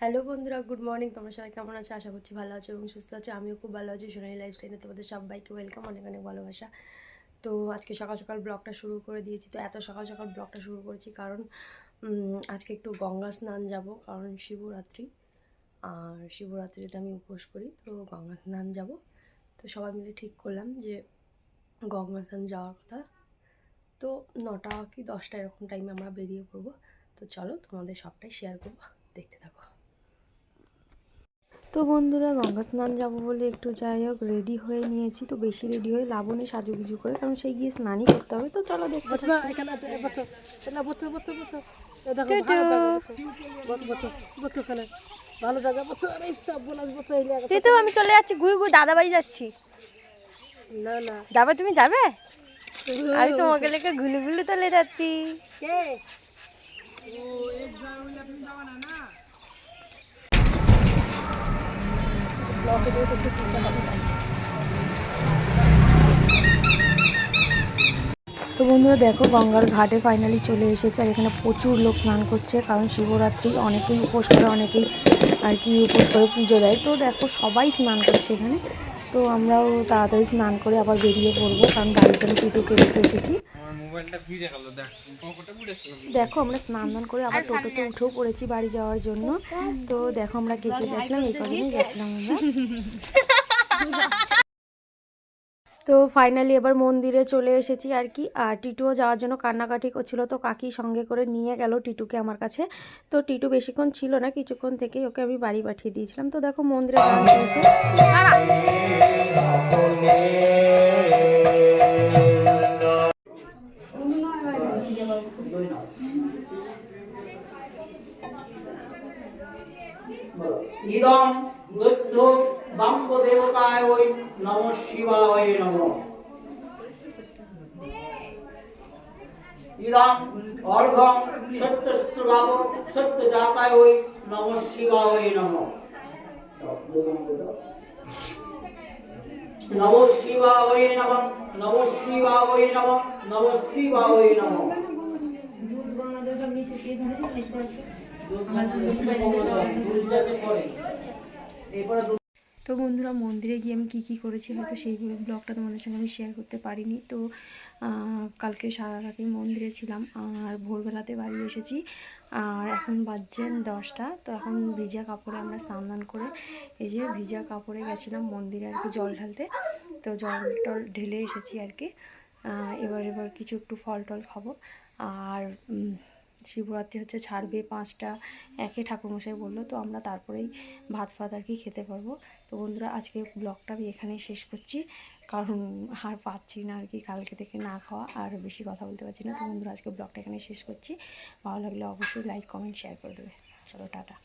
Hello বন্ধুরা, good morning. তোমরা সবাই কেমন আছো? আশা করছি ভালো আছো এবং সুস্থ আছো। আমিও খুব ভালো আছি। সোনালি লাইফস্টাইলে তোমাদের সবাইকে ওয়েলকাম অনেক অনেক ভালোবাসা। তো আজকে সকাল সকাল ব্লগটা শুরু করে দিয়েছি। তো এত সকাল সকাল ব্লগটা শুরু করেছি কারণ আজকে একটু গঙ্গা স্নান যাব। কারণ শিবরাত্রি, আর শিবরাত্রিতে আমি উপোস করি। তো গঙ্গা স্নান যাব। তো সবাই মিলে ঠিক করলাম যে গঙ্গা স্নান যাওয়ার কথা। তো নটা কি দশটা এরকম টাইমে আমরা বেরিয়ে পড়ব। তো চলো তোমাদের সবটাই শেয়ার করব। দেখতে থাকো। তো বন্ধুরা গঙ্গা স্নান যাব বলে একটু যাই হোক রেডি হয়ে নিয়েছি। তো বেশি রেডি হয়ে নেই সাজুগুজু করে কারণ সেই গিয়ে স্নানই করতে হবে। তো চলো না দেখো তো আমি চলে যাচ্ছি গুই গুই দাদা বাড়ি যাচ্ছি। না না। যাবে তুমি যাবে? আমি তোমাকে লেখে গুলু গুলু তলে যাচ্ছি। কে? ব্লকে যেতে একটু হবে তো বন্ধুরা দেখো, গঙ্গার ঘাটে ফাইনালি চলে এসেছে আর এখানে প্রচুর লোক স্নান করছে, কারণ শিবরাত্রি অনেকেই উপোস করে, অনেকেই আর কি উপোস করে পুজো দেয়। তো দেখো, সবাই স্নান করছে এখানে। তো আমরাও তাড়াতাড়ি স্নান করে আবার বেরিয়ে পড়ব, কারণ গাড়িতে আমি রেখে এসেছি। আমার মোবাইলটা ভিজে গেল দেখ আমরা স্নান দান করে আবার টোটোতে উঠেও পড়েছি বাড়ি যাওয়ার জন্য। তো দেখো আমরা কে কে গেছিলাম এই কজনই গেছিলাম আমরা। তো ফাইনালি এবার মন্দিরে চলে এসেছি আর কি। আর টিটুও যাওয়ার জন্য কান্নাকাটি করছিল তো কাকি সঙ্গে করে নিয়ে গেল টিটুকে আমার কাছে। তো টিটু বেশিক্ষণ ছিল না কিছুক্ষণ থেকেই ওকে আমি বাড়ি পাঠিয়ে দিয়েছিলাম। তো দেখো মন্দিরে গান চলছে। ইদম দৈত্য বাম্ব দেবতায় ওই নম শিবায় নম। ইদম অর্ঘম সত্যস্তুলাভ সত্য জাতায় ওই নম শিবায় নম। নম শিবায় নম নম শিবায় নম নম শিবায় নম। এরপরে তো বন্ধুরা, মন্দিরে গিয়ে আমি কী কী করেছি হয়তো সেই ব্লগটা তোমাদের সঙ্গে আমি শেয়ার করতে পারিনি। তো কালকে সারা রাতে মন্দিরে ছিলাম আর ভোরবেলাতে বাড়ি এসেছি। আর এখন বাজছেন দশটা। তো এখন ভিজা কাপড়ে আমরা স্নান করে এই যে ভিজা কাপড়ে গেছিলাম মন্দিরে আর কি জল ঢালতে। তো জল টল ঢেলে এসেছি আর কি। এবার এবার কিছু একটু ফল টল খাব। আর শিবরাত্রি হচ্ছে ছাড়বে পাঁচটা। একে ঠাকুরমশাই বলল, তো আমরা তারপরেই ভাত ফাত আর কি খেতে পারব। তো বন্ধুরা আজকে ব্লগটা আমি এখানেই শেষ করছি। কারণ আর পাচ্ছি না আর কি কালকে থেকে না খাওয়া, আর বেশি কথা বলতে পারছি না। তো বন্ধুরা আজকে ব্লগটা এখানে শেষ করছি। ভালো লাগলে অবশ্যই লাইক কমেন্ট শেয়ার করে দেবে। চলো, টাটা।